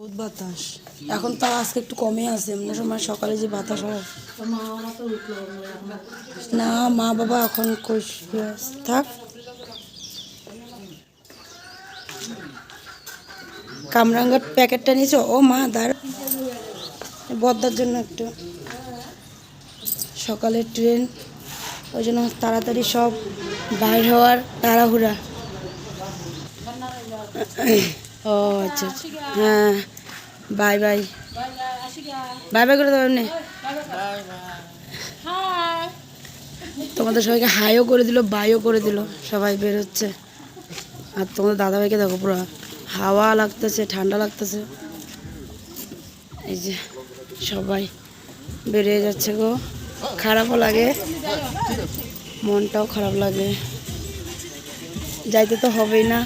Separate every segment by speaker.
Speaker 1: বহুত বাতাস। এখন তো আজকে একটু কমে আছে এমনি সময় সকালে যে বাতাস হয়। না, মা বাবা এখন থাক। কামরাঙ্গার প্যাকেটটা নিয়েছো? ও মা, দাঁড়া। বদ্দার জন্য একটু। সকালের ট্রেন, ওই জন্য তাড়াতাড়ি সব বাইর হওয়ার তাড়াহুড়া। ও আচ্ছা আচ্ছা। হ্যাঁ বাই বাই। বাই বাই করে দেবো এমনি। তোমাদের সবাইকে হাইও করে দিল বাইও করে দিল। সবাই বেরোচ্ছে। আর তোমাদের দাদাভাইকে দেখো পুরো হাওয়া লাগতেছে, ঠান্ডা লাগতেছে। এই যে সবাই বেরিয়ে যাচ্ছে গো। খারাপও লাগে, মনটাও খারাপ লাগে। যাইতে তো হবেই না।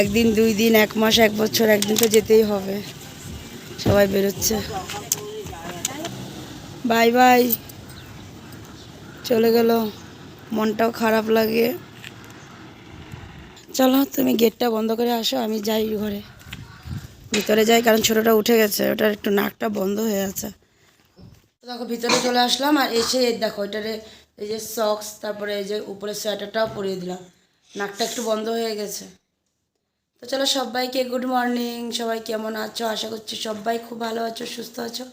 Speaker 1: একদিন, দুই দিন, এক মাস, এক বছর, একদিন তো যেতেই হবে। সবাই বেরোচ্ছে। Bye bye. চলে গেল। মনটাও খারাপ লাগে। চলো, তুমি গেটটা বন্ধ করে আসো, আমি যাই ঘরে। ভিতরে যাই, কারণ ছোটোটা উঠে গেছে। ওটার একটু নাকটা বন্ধ হয়ে আছে। দেখো, ভিতরে চলে আসলাম, আর এসে দেখো, এটারে এই যে সক্স তারপরে এই যে উপরে সোয়েটারটাও পরিয়ে দিলাম। নাকটা একটু বন্ধ হয়ে গেছে। তো চলো সবাইকে গুড মর্নিং সবাই কেমন আছো? আশা করছি সবাই খুব ভালো আছো সুস্থ আছো।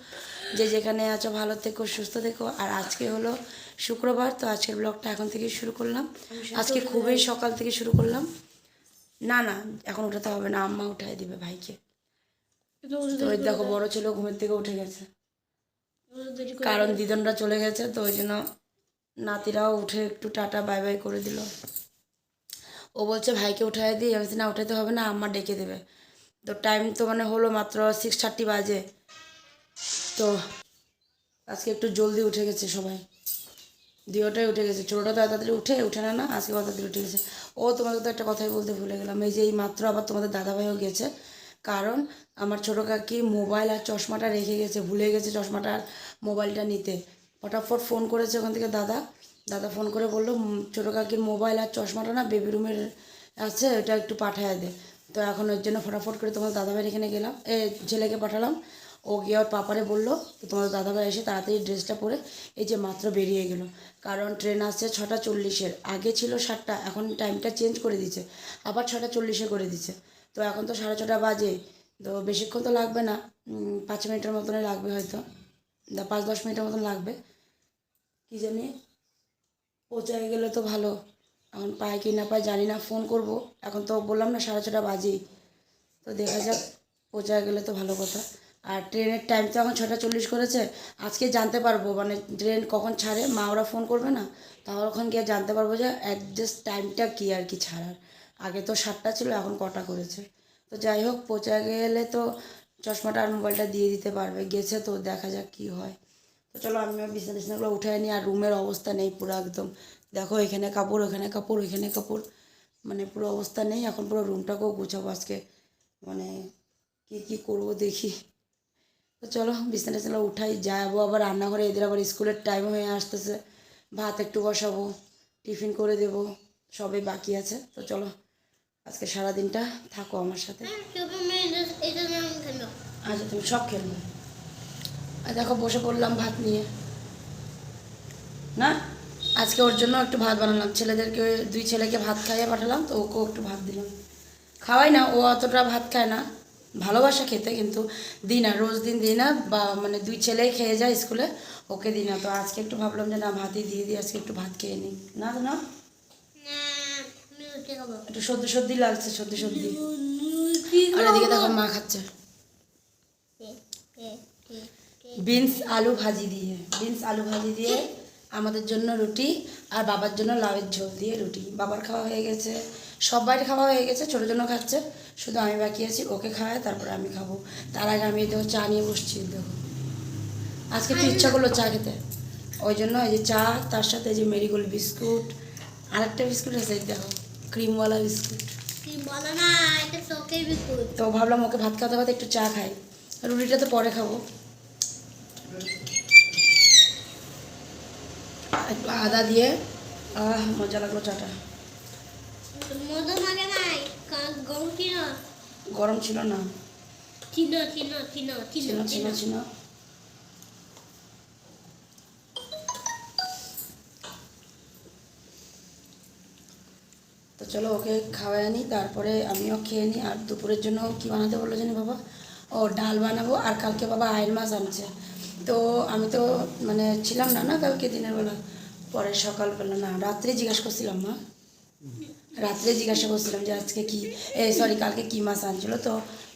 Speaker 1: যে যেখানে আছো ভালো থেকো সুস্থ থেকো। আর আজকে হলো শুক্রবার তো আজকের ব্লগটা এখন থেকে শুরু করলাম। আজকে খুবই সকাল থেকে শুরু করলাম। না না এখন উঠাতে হবে না আম্মা উঠাই দিবে ভাইকে। তো ওই দেখো বড় ছিল ঘুমের থেকে উঠে গেছে। কারণ দিদনরা চলে গেছে তো ওই জন্য নাতিরাও উঠে একটু টাটা বাই বাই করে দিল। ও বলছে, ভাইকে উঠাই দিই। আমি না উঠাতে হবে না, আম্মা ডেকে দেবে। তো টাইম তো মানে হলো মাত্র সিক্স থার্টি বাজে। তো আজকে একটু জলদি উঠে গেছে সবাই। দিওটাই উঠে গেছে। ছোটোটা তো তাড়াতাড়ি উঠে উঠে না না, আজকে তাড়াতাড়ি উঠে গেছে। ও তোমাকে তো একটা কথাই বলতে ভুলে গেলাম। এই যে এই মাত্র আবার তোমাদের দাদাভাইও গেছে। কারণ আমার ছোটো কাকি মোবাইল আর চশমাটা রেখে গেছে, ভুলে গেছে চশমাটা আর মোবাইলটা নিতে। ফটাফট ফোন করেছে ওখান থেকে দাদা। দাদা ফোন করে বলল ছোটো কাকির মোবাইল আর চশমাটা না বেবি রুমের আছে ওটা একটু পাঠায় দে। তো এখন ওর জন্য ফটাফট করে তোমার দাদাভাইয়ের এখানে গেলাম, এ ছেলেকে পাঠালাম। ও গিয়ে ওর পাপারে বলল, তো তোমার দাদাভাই এসে তাড়াতাড়ি ড্রেসটা পরে এই যে মাত্র বেরিয়ে গেল। কারণ ট্রেন আসছে ছটা চল্লিশের, আগে ছিল সাতটা, এখন টাইমটা চেঞ্জ করে দিচ্ছে আবার ছটা চল্লিশে করে দিচ্ছে তো এখন তো সাড়ে ছটা বাজে, তো বেশিক্ষণ তো লাগবে না পাঁচ মিনিটের মতনই লাগবে হয়তো পাঁচ দশ মিনিটের মতন লাগবে। কী জানি? পৌঁছায় গেলে তো ভালো। এখন পায় কি না পায় জানি না ফোন করব। এখন তো বললাম না সাড়ে ছটা বাজেই। তো দেখা যাক পৌঁছায় গেলে তো ভালো কথা। আর ট্রেনের টাইম তো এখন ছটা চল্লিশ করেছে। আজকে জানতে পারব মানে ট্রেন কখন ছাড়ে, মা ওরা ফোন করবে না? তাহলে ওখান গিয়ে জানতে পারব যে অ্যাডজাস্ট টাইমটা কী আর কি ছাড়ার। আগে তো সাতটা ছিল, এখন কটা করেছে। তো যাই হোক পৌঁছে গেলে তো চশমাটা আর মোবাইলটা দিয়ে দিতে পারবে। গেছে তো, দেখা যাক কী হয়। তো চলো আমিও বিছানা টিছানাগুলো উঠে নিই আর রুমের অবস্থা নেই পুরো একদম। দেখো এখানে কাপড় ওখানে কাপড় ওইখানে কাপড়। মানে পুরো অবস্থা নেই এখন পুরো রুমটাকেও গুছাবো আজকে। মানে কী কী করব দেখি। তো চলো বিছানা টিছানা উঠাই যাব আবার রান্নাঘরে এদের আবার স্কুলের টাইম হয়ে আসতেছে। ভাত একটু বসাবো টিফিন করে দেবো সবই বাকি আছে। তো চলো আজকে সারাদিনটা থাকো আমার সাথে। আচ্ছা তুমি সব খেলবে আর দেখো বসে পড়লাম ভাত নিয়ে। না? আজকে ওর জন্য একটু ভাত বানালাম। ছেলেদেরকে দুই ছেলেকে ভাত খাইয়ে পাঠালাম তো ওকেও একটু ভাত দিলাম। খাওয়াই না ও অতটা ভাত খায় না। ভালোবাসা খেতে কিন্তু দিই না রোজ দিন দিই না বা মানে দুই ছেলেই খেয়ে যায় স্কুলে ওকে দিই না। তো আজকে একটু ভাবলাম যে না ভাতই দিয়ে দিই আজকে একটু ভাত খেয়ে নিই। না তো না? একটু সর্দি সর্দি লাগছে সর্দি সর্দি। আর এদিকে দেখো মা খাচ্ছে। বিনস আলু ভাজি দিয়ে। বিনস আলু ভাজি দিয়ে আমাদের জন্য রুটি আর বাবার জন্য লাউয়ের ঝোল দিয়ে রুটি। বাবার খাওয়া হয়ে গেছে সবাই খাওয়া হয়ে গেছে ছোটোর জন্য খাচ্ছে। শুধু আমি বাকি আছি ওকে খাওয়ায় তারপরে আমি খাব। তার আগে আমি দেখো চা নিয়ে বসছি দেখো। আজকে একটু ইচ্ছা করল চা খেতে। ওই জন্য এই যে চা তার সাথে এই যে মেরিগোল্ড বিস্কুট আর একটা বিস্কুট আছে দেখো ক্রিমওয়ালা বিস্কুট। তো ভাবলাম ওকে ভাত খাওয়াতে খাওয়াতে একটু চা খাই। রুটিটা তো পরে খাব। একটু আদা দিয়ে। আহ মজা লাগল চাটা। গরম ছিল। না।
Speaker 2: ছিল ছিল ছিল ছিল
Speaker 1: ছিল ছিল ছিল। তো চলো ওকে খাওয়াই আনি তারপরে আমিও খেয়ে নিই আর দুপুরের জন্য কি বানাতে বলল জানি বাবা? ও ডাল বানাবো আর কালকে বাবা আয়ের মাছ আনছে। তো আমি তো মানে ছিলাম না না কালকে দিনের বেলা। পরে সকালবেলা না, রাত্রে জিজ্ঞাসা করছিলাম মা। রাত্রে জিজ্ঞাসা করছিলাম যে আজকে কি, এ সরি কালকে কি মাছ আনছিল? তো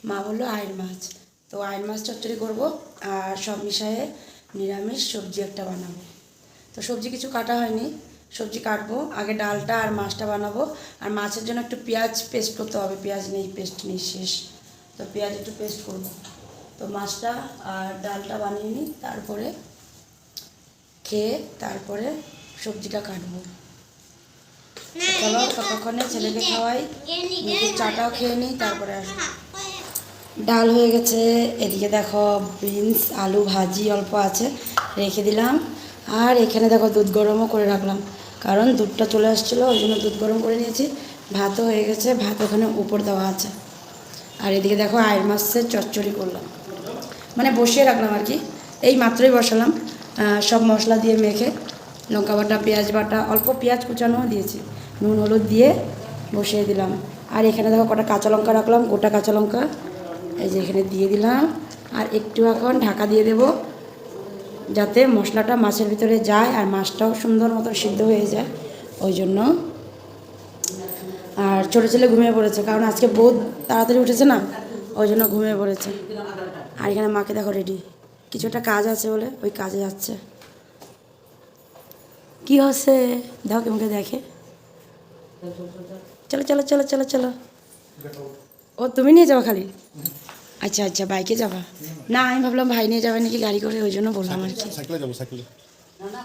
Speaker 1: মা বলল আয়ের মাছ। তো আয়ের মাছ চচ্চড়ি করব আর সব মিশায়ে নিরামিষ সবজি একটা বানাবো। তো সবজি কিছু কাটা হয়নি, সবজি কাটবো, আগে ডালটা আর মাছটা বানাবো। আর মাছের জন্য একটু পেঁয়াজ পেস্ট করতে হবে, পেঁয়াজ নেই, পেস্ট নেই, শেষ। তো পেঁয়াজ একটু পেস্ট করব। তো মাছটা আর ডালটা বানিয়ে নিই তারপরে খেয়ে, তারপরে সবজিটা কাটবো। চলো ততক্ষণে ছেলেকে খাওয়াই। চাটাও খেয়ে নিই তারপরে আসব। ডাল হয়ে গেছে এদিকে দেখো বিনস আলু ভাজি অল্প আছে রেখে দিলাম। আর এখানে দেখো দুধ গরমও করে রাখলাম কারণ দুধটা চলে আসছিল ওই জন্য দুধ গরম করে নিয়েছি। ভাতও হয়ে গেছে ভাত ওখানে উপর দেওয়া আছে। আর এদিকে দেখো আয়ের মাছের চচ্চড়ি করলাম। মানে বসিয়ে রাখলাম আর কি। এই মাত্রই বসালাম সব মশলা দিয়ে মেখে। লঙ্কা বাটা, পেঁয়াজ বাটা, অল্প পেঁয়াজ কুচানোও দিয়েছি। নুন, হলুদ দিয়ে বসিয়ে দিলাম। আর এখানে দেখো কটা কাঁচা লঙ্কা রাখলাম, গোটা কাঁচা লঙ্কা। এই যে এখানে দিয়ে দিলাম। আর একটু এখন ঢাকা দিয়ে দেব, যাতে মশলাটা মাছের ভিতরে যায় আর মাছটাও সুন্দর মতো সিদ্ধ হয়ে যায়। ওই জন্য। আর ছোটো ছেলে ঘুমিয়ে পড়েছে, কারণ আজকে বহুত তাড়াতাড়ি উঠেছে না, ওই জন্য ঘুমিয়ে পড়েছে। আর এখানে মাকে দেখো রেডি কিছু একটা কাজ আছে বলে ওই কাজে যাচ্ছে। কি হচ্ছে? দেখো কেমনকে দেখে। চলো চলো চলো চলো চলো। ও তুমি নিয়ে যাব খালি? আচ্ছা আচ্ছা বাইকে যাবা। না আমি ভাবলাম ভাই নিয়ে যাবে নাকি গাড়ি করে ওই জন্য বললাম আর কি।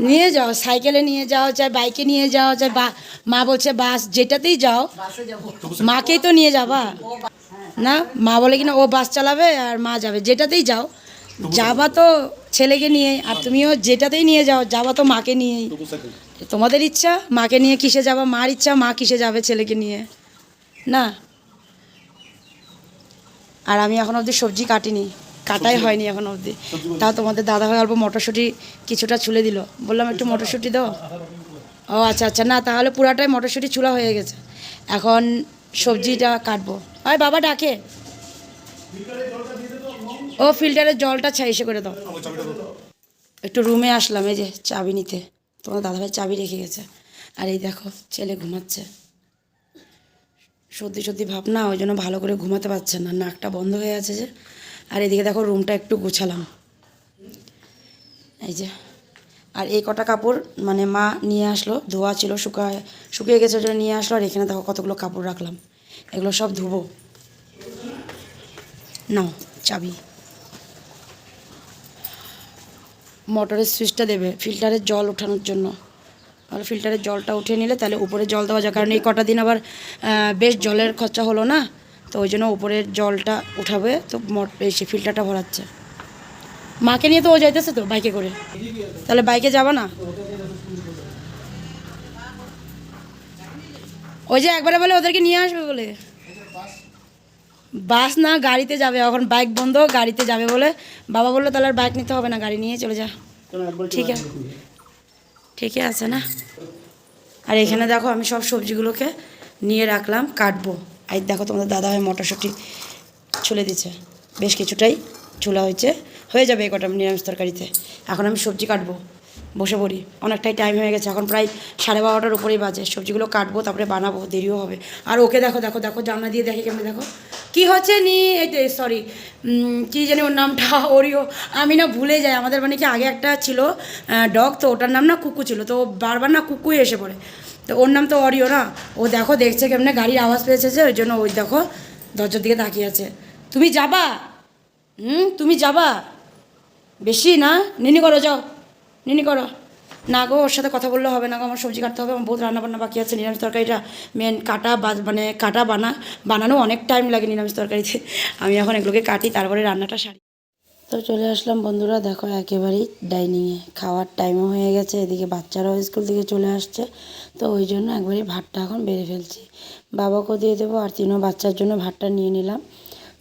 Speaker 1: নিয়ে যাও সাইকেলে নিয়ে যাও চাই বাইকে নিয়ে যাও চাই বা মা বলছে বাস যেটাতেই যাও। মাকেই তো নিয়ে যাবা। না মা বলে কিনা ও বাস চালাবে আর মা যাবে যেটাতেই যাও। যাবা তো ছেলেকে নিয়ে আর তুমিও যেটাতেই নিয়ে যাও যাবা তো মাকে নিয়েই। তোমাদের ইচ্ছা মাকে নিয়ে কিসে যাবা? মার ইচ্ছা মা কিসে যাবে ছেলেকে নিয়ে? না? আর আমি এখন অবধি সবজি কাটিনি। কাটাই হয়নি এখন অবধি। তাও তোমাদের দাদা ভাই অল্প মটরশুঁটি কিছুটা ছুলে দিল। বললাম একটু মটরশুঁটি দাও। ও আচ্ছা আচ্ছা। না তাহলে পুরাটাই মটরশুঁটি ছুলা হয়ে গেছে। এখন সবজিটা কাটবো। আর বাবা ডাকে। ও ফিল্টারের জলটা ছাইসে করে দাও। একটু রুমে আসলাম, এই যে চাবি নিতে। তোমার দাদাভাই চাবি রেখে গেছে। আর এই দেখো, ছেলে ঘুমাচ্ছে। সর্দি সর্দি ভাব না, ওই জন্য ভালো করে ঘুমাতে পারছে না। নাকটা বন্ধ হয়ে আছে যে। আর এদিকে দেখো, রুমটা একটু গুছালাম। এই যে। আর এই কটা কাপড় মানে মা নিয়ে আসলো, ধোয়া ছিল, শুকায়, শুকিয়ে গেছে ওই নিয়ে আসলো। আর এখানে দেখো, কতগুলো কাপড় রাখলাম। এগুলো সব ধুবো। নাও, চাবি। মোটরের সুইচটা দেবে, ফিল্টারের জল ওঠানোর জন্য। আর ফিল্টারের জলটা উঠিয়ে নিলে তাহলে উপরে জল দেওয়া যায়। কারণ এই কটা দিন আবার বেশ জলের খরচা হলো না, তো ওই জন্য উপরের জলটা উঠাবে, তো সে ফিল্টারটা ভরাচ্ছে। মাকে নিয়ে তো ও যাইতেছে তো বাইকে করে। তাহলে বাইকে যাবা না? ওই যে একবারে বলে ওদেরকে নিয়ে আসবে বলে। বাস না গাড়িতে যাবে। এখন বাইক বন্ধ গাড়িতে যাবে বলে বাবা বলল তাহলে আর বাইক নিতে হবে না গাড়ি নিয়ে চলে যা। ঠিক আছে। ঠিকই আছে না? আর এখানে দেখো আমি সব সবজিগুলোকে নিয়ে রাখলাম কাটবো। আর দেখো তোমাদের দাদা ভাই মটরশুঁটি ছুলে দিচ্ছে বেশ কিছুটাই ছোলা হয়েছে। হয়ে যাবে এই কটা নিরামিষ তরকারিতে। এখন আমি সবজি কাটবো। বসে পড়ি। অনেকটাই টাইম হয়ে গেছে, এখন প্রায় সাড়ে বারোটার উপরেই বাজে। সবজিগুলো কাটবো, তারপরে বানাবো দেরিও হবে। আর ওকে দেখো দেখো দেখো, জানলা দিয়ে দেখে কেমনি দেখো। কি হচ্ছে নি? এই সরি কী জানি ওর নামটা ওরিও আমি না ভুলে যাই, আমাদের মানে কি আগে একটা ছিল ডগ তো ওটার নাম না কুকু ছিল, তো বারবার না কুকুই এসে পড়ে। তো ওর নাম তো অরিও না। ও দেখো, দেখছে কেমনে, গাড়ির আওয়াজ পেয়েছে যে ওই জন্য ওই দেখো, দরজার দিকে তাকিয়ে আছে। তুমি যাবা? হুম, তুমি যাবা? বেশি না? নিনি করো যাও। নিনি করো। না গো, ওর সাথে কথা বললে হবে না গো, আমার সবজি কাটতে হবে, আমার বহুত রান্নাবান্না বাকি আছে, নিরামিষ তরকারিটা মেন কাটা মানে কাটা বানা, বানানো অনেক টাইম লাগে নিরামিষ তরকারিতে। আমি এখন এগুলোকে কাটি, তারপরে রান্নাটা সারি। তো চলে আসলাম বন্ধুরা, দেখো একেবারেই ডাইনিংয়ে খাওয়ার টাইমও হয়ে গেছে, এদিকে বাচ্চারাও স্কুল থেকে চলে আসছে। তো ওই জন্য একবারই ভাতটা এখন বেড়ে ফেলছি। বাবাকেও দিয়ে দেবো, আর তিনও বাচ্চার জন্য ভাতটা নিয়ে নিলাম।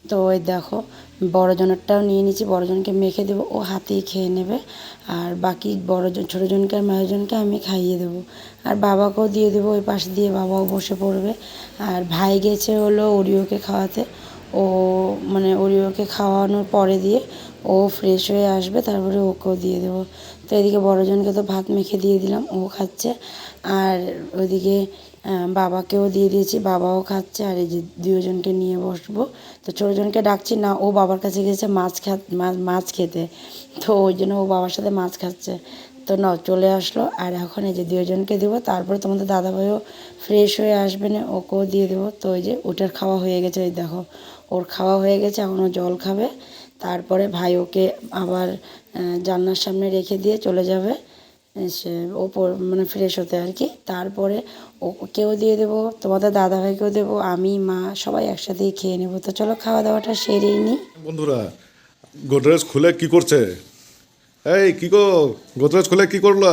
Speaker 1: তো ওই দেখো বড়জনেরটাও নিয়ে নিচ্ছি বড়জনকে মেখে দেবো ও হাতেই খেয়ে নেবে। আর বাকি বড়জন ছোটোজনকে আর মেজনকে আমি খাইয়ে দেবো। আর বাবাকেও দিয়ে দেবো ওই পাশে দিয়ে বাবাও বসে পড়বে। আর ভাই গেছে হলো ওরিওকে খাওয়াতে। ও মানে ওরিওকে খাওয়ানোর পরে দিয়ে ও ফ্রেশ হয়ে আসবে তারপরে ওকেও দিয়ে দেবো। তো এদিকে বড়জনকে তো ভাত মেখে দিয়ে দিলাম ও খাচ্ছে। আর ওইদিকে আহ, বাবাকেও দিয়ে দিয়েছি বাবাও খাচ্ছে আর এই যে দুজনকে নিয়ে বসবো। তো ছোটোজনকে ডাকছি না ও বাবার কাছে গেছে মাছ খা মাছ খেতে। তো ওই জন্য ও বাবার সাথে মাছ খাচ্ছে। তো না চলে আসলো। আর এখন এই যে দুজনকে দেবো তারপরে তোমাদের দাদাভাইও ফ্রেশ হয়ে আসবে না ওকেও দিয়ে দেবো। তো ওই যে ওটার খাওয়া হয়ে গেছে ওই দেখো ওর খাওয়া হয়ে গেছে এখন ও জল খাবে। তারপরে ভাই ওকে আবার আহ, জানলার সামনে রেখে দিয়ে চলে যাবে। সে ওপর মানে ফ্রেশ হতে আর কি। তারপরে ওকেও দিয়ে দেবো তোমাদের দাদাভাইকেও দেবো আমি মা সবাই একসাথেই খেয়ে নেব। তো চলো খাওয়া দাওয়াটা সেরে নি।
Speaker 3: বন্ধুরা গোদরেজ খুলে কি করছে? এই কি গো? গোদরেজ খুলে কি করল?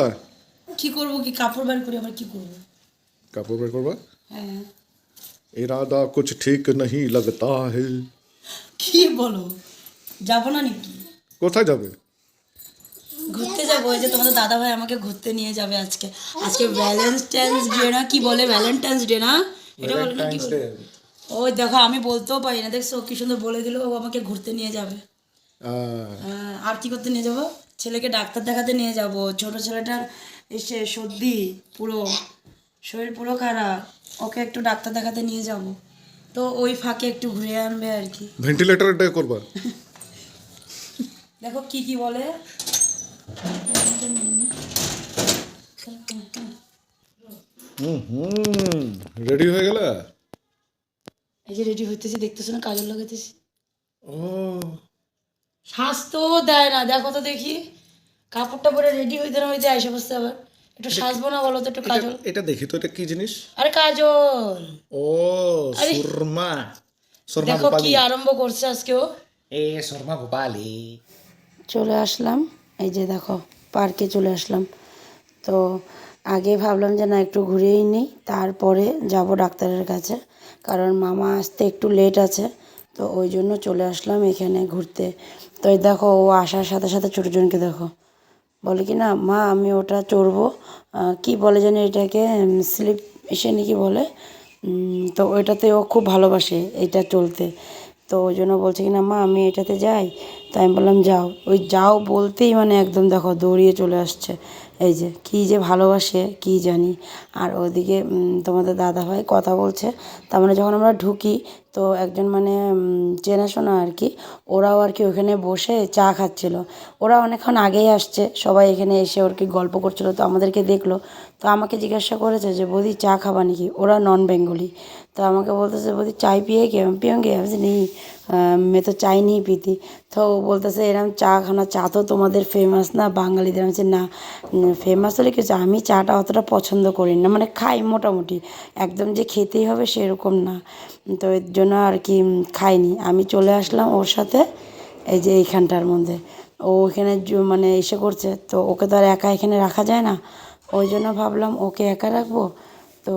Speaker 1: কি করব কি? কাপড় বের করে আবার কি করব?
Speaker 3: কাপড় বের করবা?
Speaker 1: হ্যাঁ।
Speaker 3: ইরাদা কুছ ঠিক নহি লাগতা হে।
Speaker 1: কি বলো? যাব না নাকি?
Speaker 3: কোথায় যাবে?
Speaker 1: ঘুরতে যাব ওই যে তোমাদের দাদা ভাই আমাকে ঘুরতে নিয়ে যাবে আজকে। আজকে ভ্যালেন্টাইন্স ডে না কি বলে ভ্যালেন্টাইন্স ডে না? এটা বলে না কি বলে? ওই দেখো আমি বলতেও পারি না দেখছ কি সুন্দর বলে দিল ও আমাকে ঘুরতে নিয়ে যাবে। হ্যাঁ, আর কি করতে নিয়ে যাব? ছেলেকে ডাক্তার দেখাতে নিয়ে যাব ছোট ছেলেটার এসে সর্দি পুরো শরীর পুরো খারাপ ওকে একটু ডাক্তার দেখাতে নিয়ে যাব। তো ওই ফাঁকে একটু ঘুরে আনবে আর কি।
Speaker 3: ভেন্টিলেটর করবা।
Speaker 1: দেখো কি কি বলে?
Speaker 3: হুম রেডি হয়ে গেলে?
Speaker 1: এই যে রেডি হইতেছি দেখতেছো না কাজল লাগাইতেছি।
Speaker 3: ও।
Speaker 1: তো দেয় না দেখো তো দেখি। কাপড়টা পরে রেডি হইতে না হইতে আইসে বসতে আবার। একটু সাজবো না বলো তো একটু কাজল?
Speaker 3: এটা দেখি তো এটা কি জিনিস?
Speaker 1: আরে কাজল!
Speaker 3: ও সুরমা। সুরমা
Speaker 1: দেখো কি আরম্ভ করছে আজকেও।
Speaker 3: এ সুরমা
Speaker 1: চলে আসলাম। এই যে দেখো, পার্কে চলে আসলাম। তো আগে ভাবলাম যে না, একটু ঘুরেই নিই, তারপরে যাব ডাক্তারের কাছে, কারণ মামা আসতে একটু লেট আছে, তো ওই জন্য চলে আসলাম এখানে ঘুরতে। তো এই দেখো, ও আসার সাথে সাথে ছোটোজনকে দেখো। বলে কি না, মা, আমি ওটা চড়বো। কি বলে জানি এটাকে স্লিপ এসে নাকি বলে। তো ওইটাতে ও খুব ভালোবাসে এটা চলতে। তো ওই জন্য বলছে কি না, মা, আমি এটাতে যাই। তাই আমি বললাম, যাও। ওই যাও বলতেই মানে একদম দেখো দৌড়িয়ে চলে আসছে। এই যে, কী যে ভালোবাসে, কী জানি। আর ওদিকে তোমাদের দাদা ভাই কথা বলছে। তার মানে যখন আমরা ঢুকি, তো একজন মানে চেনাশোনা আর কি, ওরাও আর কি ওখানে বসে চা খাচ্ছিল। ওরা অনেকক্ষণ আগেই আসছে, সবাই এখানে এসে ওর কি গল্প করছিল, তো আমাদেরকে দেখল। তো আমাকে জিজ্ঞাসা করেছে যে, বৌদি, চা খাবা নাকি? ওরা নন বেঙ্গলি। তো আমাকে বলতেছে বৌদি চাই পিয়ে কে পিয়ঙ্গে আমি বলছি, নেই মে তো চাই নেই পিতি। তো ও বলতেছে এরম চা খানা চা তো তোমাদের ফেমাস না বাঙালিদের? আমি না ফেমাস হলে কিছু আমি চাটা অতটা পছন্দ করি না মানে খাই মোটামুটি একদম যে খেতেই হবে সেরকম না। তো এর জন্য আর কি খাইনি। আমি চলে আসলাম ওর সাথে এই যে এইখানটার মধ্যে। ও এখানে মানে এসে করছে তো ওকে তো আর একা এখানে রাখা যায় না। ওই জন্য ভাবলাম ওকে একা রাখব? তো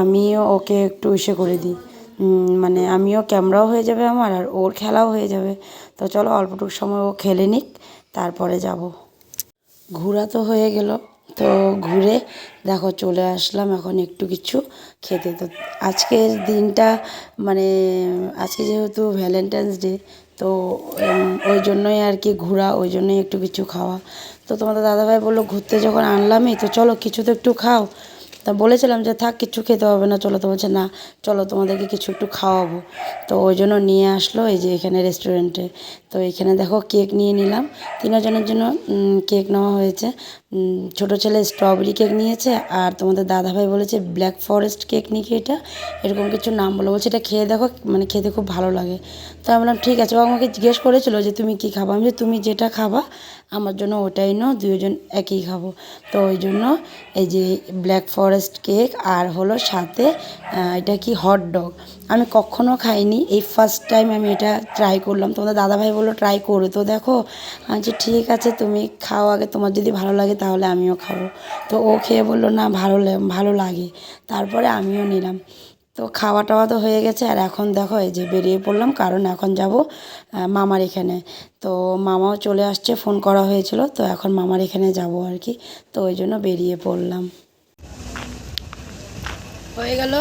Speaker 1: আমিও ওকে একটু ইসে করে দিই। মানে আমিও ক্যামেরাও হয়ে যাবে আমার আর ওর খেলাও হয়ে যাবে। তো চলো অল্পটুক সময় ও খেলে নিক, তারপরে যাব। ঘোরা তো হয়ে গেল, তো ঘুরে দেখো চলে আসলাম এখন একটু কিছু খেতে। তো আজকের দিনটা মানে আজকে যেহেতু ভ্যালেন্টাইন্স ডে, তো ওই জন্যই আর কি ঘোরা, ওই জন্যই একটু কিছু খাওয়া। তো তোমাদের দাদাভাই বলল, ঘুরতে যখন আনলামই, তো চলো কিছু তো একটু খাও। তা বলেছিলাম যে থাক কিছু খেতে হবে না চলো। তো বলছে না চলো তোমাদেরকে কিছু একটু খাওয়াবো। তো ওই জন্য নিয়ে আসলো এই যে এখানে রেস্টুরেন্টে। তো এখানে দেখো কেক নিয়ে নিলাম। তিনজনের জন্য কেক নেওয়া হয়েছে। ছোটো ছেলে স্ট্রবেরি কেক নিয়েছে আর তোমাদের দাদাভাই বলেছে ব্ল্যাক ফরেস্ট কেক নাকি এটা? এরকম কিছু নাম বলে। বলছে এটা খেয়ে দেখো মানে খেতে খুব ভালো লাগে। তো আমি বললাম ঠিক আছে। ও আমাকে জিজ্ঞেস করেছিল যে তুমি কি খাবা? আমি বলছি, তুমি যেটা খাবা আমার জন্য ওটাই নাও দুজন একই খাব। তো ওই জন্য এই যে ব্ল্যাক ফরেস্ট কেক আর হলো সাথে এটা কি হট ডগ আমি কখনো খাইনি এই ফার্স্ট টাইম আমি এটা ট্রাই করলাম। তোমাদের দাদাভাই বলল ট্রাই করো। তো দেখো বলছি, ঠিক আছে তুমি খাও আগে তোমার যদি ভালো লাগে তাহলে আমিও খাব। তো ও খেয়ে বলল না ভালো ভালো লাগে। তারপরে আমিও নিলাম। তো খাওয়া টাওয়া তো হয়ে গেছে আর এখন দেখো এই যে বেরিয়ে পড়লাম, কারণ এখন যাব মামার এখানে। তো মামাও চলে আসছে, ফোন করা হয়েছিল, তো এখন মামার এখানে যাব আর কি। তো ওই জন্য বেরিয়ে পড়লাম। হয়ে গেল।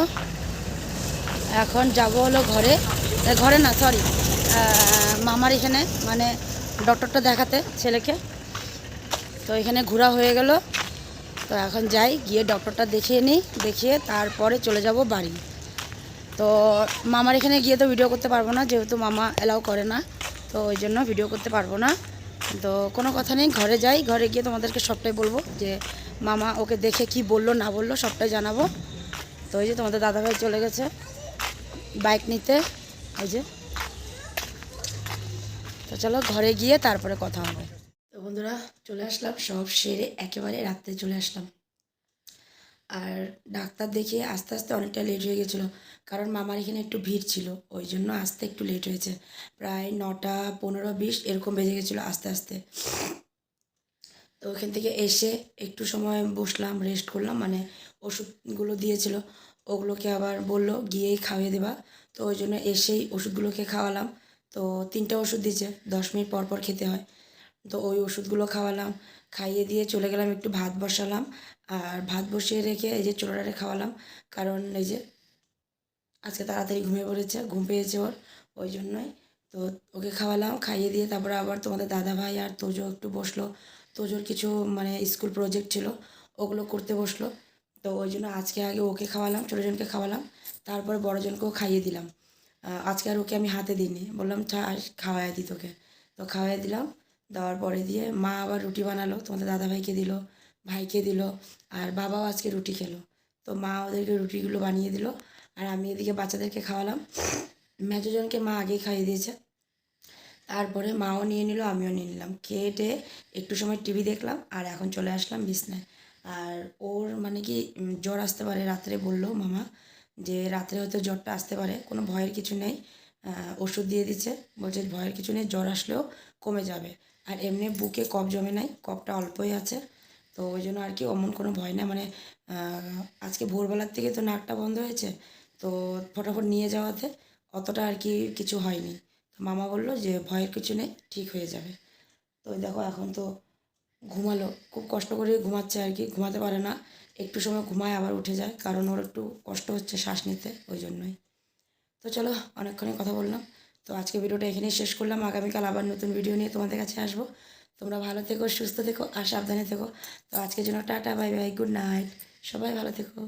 Speaker 1: এখন যাব হলো ঘরে। ঘরে না সরি মামার এখানে মানে ডক্টরটা দেখাতে, ছেলেকে। তো এখানে ঘোরা হয়ে গেল। তো এখন যাই, গিয়ে ডক্টরটা দেখিয়ে নিই, দেখিয়ে তারপরে চলে যাব বাড়ি। তো মামার এখানে গিয়ে তো ভিডিও করতে পারব না, যেহেতু মামা অ্যালাউ করে না, তো ওই জন্য ভিডিও করতে পারব না। তো কোনো কথা নেই, ঘরে যাই, ঘরে গিয়ে তোমাদেরকে সবটাই বলব যে মামা ওকে দেখে কি বলল, না বলল, সবটাই জানাব। তো ওই যে তোমাদের দাদাভাই চলে গেছে বাইক নিতে ওই যে। তো চলো ঘরে গিয়ে তারপরে কথা হবে। তো বন্ধুরা, চলে আসলাম, সব সেরে একেবারে রাত্রে চলে আসলাম। আর ডাক্তার দেখিয়ে আস্তে আস্তে অনেকটা লেট হয়ে গেছিল। কারণ মামার এখানে একটু ভিড় ছিল, ওই জন্য আসতে একটু লেট হয়েছে। প্রায় নটা পনেরো বিশ এরকম বেজে গেছিল আস্তে আস্তে। তো ওখান থেকে এসে একটু সময় বসলাম রেস্ট করলাম মানে ওষুধগুলো দিয়েছিল। ওগুলোকে আবার বলল, গিয়েই খাইয়ে দেবা। তো ওই জন্য এসেই ওষুধগুলোকে খাওয়ালাম। তো তিনটা ওষুধ দিয়েছে, দশ মিনিট পর পর খেতে হয়। তো ওই ওষুধগুলো খাওয়ালাম। খাইয়ে দিয়ে চলে গেলাম, একটু ভাত বসালাম। আর ভাত বসিয়ে রেখে এই যে চোরাটারে খাওয়ালাম। কারণ এই যে আজকে তাড়াতাড়ি ঘুমিয়ে পড়েছে, ঘুম পেয়েছে ওর, ওই জন্যই। তো ওকে খাওয়ালাম, খাইয়ে দিয়ে তারপরে আবার তোমাদের দাদা ভাই আর তোজো একটু বসল। তোজোর কিছু মানে স্কুল প্রজেক্ট ছিল, ওগুলো করতে বসল। তো ওই জন্য আজকে আগে ওকে খাওয়ালাম, ছোটোজনকে খাওয়ালাম। তারপরে বড়জনকেও খাইয়ে দিলাম। আজকে আর ওকে আমি হাতে দিইনি। বললাম খাওয়াই দিই তোকে। তো খাওয়াই দিলাম। দেওয়ার পরে দিয়ে মা আবার রুটি বানালো, তোমাদের দাদা ভাইকে দিল ভাইকে দিল, আর বাবাও আজকে রুটি খেলো। তো মা ওদেরকে রুটিগুলো বানিয়ে দিল, আর আমি এদিকে বাচ্চাদেরকে খাওয়ালাম। মেজোজনকে মা আগেই খাইয়ে দিয়েছে। তারপরে মাও নিয়ে নিল, আমিও নিয়ে নিলাম। খেয়ে একটু সময় টিভি দেখলাম, আর এখন চলে আসলাম বিছনায়। আর ওর মানে কি জ্বর আসতে পারে, রাত্রে বলল মামা যে রাত্রে হয়তো জ্বরটা আসতে পারে, কোনো ভয়ের কিছু নেই। ওষুধ দিয়ে দিচ্ছে, বলছে ভয়ের কিছু নেই, জ্বর আসলেও কমে যাবে। আর এমনি বুকে কফ জমে নাই, কফটা অল্পই আছে। তো ওই জন্য আর কি অমন কোনো ভয় না মানে আজকে ভোরবেলার থেকে তো নাকটা বন্ধ হয়েছে, তো ফটাফট নিয়ে যাওয়াতে অতটা আর কি কিছু হয়নি। তো মামা বলল যে ভয়ের কিছু নেই, ঠিক হয়ে যাবে। তো দেখো এখন তো ঘুমালো, খুব কষ্ট করে ঘুমাচ্ছে আর কি, ঘুমাতে পারে না, একটু সময় ঘুমায় আবার উঠে যায়, কারণ ওর একটু কষ্ট হচ্ছে শ্বাস নিতে, ওই জন্যই। তো চলো, অনেকক্ষণই কথা বললাম। তো আজকে ভিডিওটা এখানেই শেষ করলাম। আগামীকাল আবার নতুন ভিডিও নিয়ে তোমাদের কাছে আসব। তোমরা ভালো থেকো, সুস্থ থেকো আর সাবধানে থেকো। তো আজকের জন্য tata, bye bye good night সবাই ভালো থেকো।